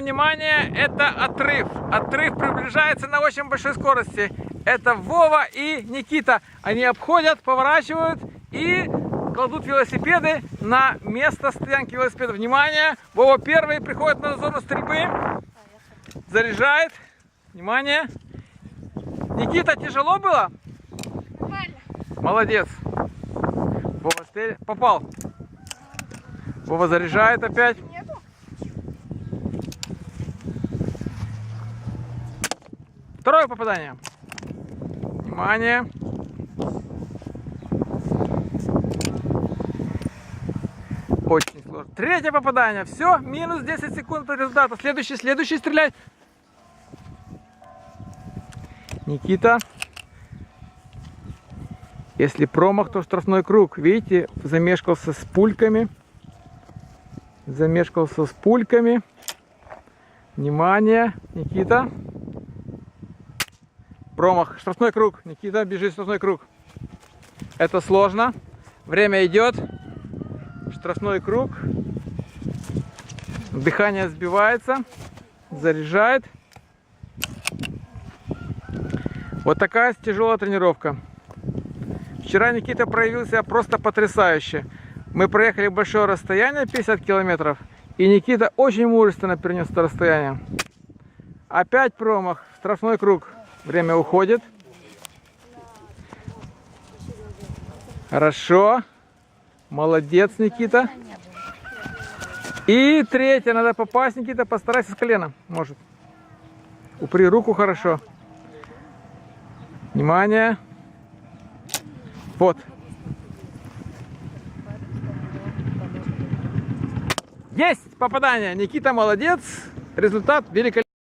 внимание, это отрыв. Отрыв приближается на очень большой скорости. Это Вова и Никита. Они обходят, поворачивают и кладут велосипеды на место стоянки велосипедов. Внимание! Вова первый приходит на зону стрельбы. Заряжает. Внимание. Никита, тяжело было? Нормально. Молодец. Вова попал. Вова заряжает опять. Второе попадание. Внимание. Очень сложно. Третье попадание. Все, минус 10 секунд от результата. Следующий, следующий стрелять. Никита. Если промах, то штрафной круг. Видите, замешкался с пульками. Замешкался с пульками. Внимание, Никита. Промах. Штрафной круг. Никита, бежит штрафной круг. Это сложно. Время идет. Штрафной круг. Дыхание сбивается. Заряжает. Вот такая тяжелая тренировка. Вчера Никита проявил себя просто потрясающе. Мы проехали большое расстояние, 50 километров. И Никита очень мужественно перенес это расстояние. Опять промах. Штрафной круг. Время уходит. Хорошо. Молодец, Никита. И третье. Надо попасть, Никита. Постарайся с колена. Может. Упри руку хорошо. Внимание. Вот. Есть попадание. Никита молодец. Результат великолепный.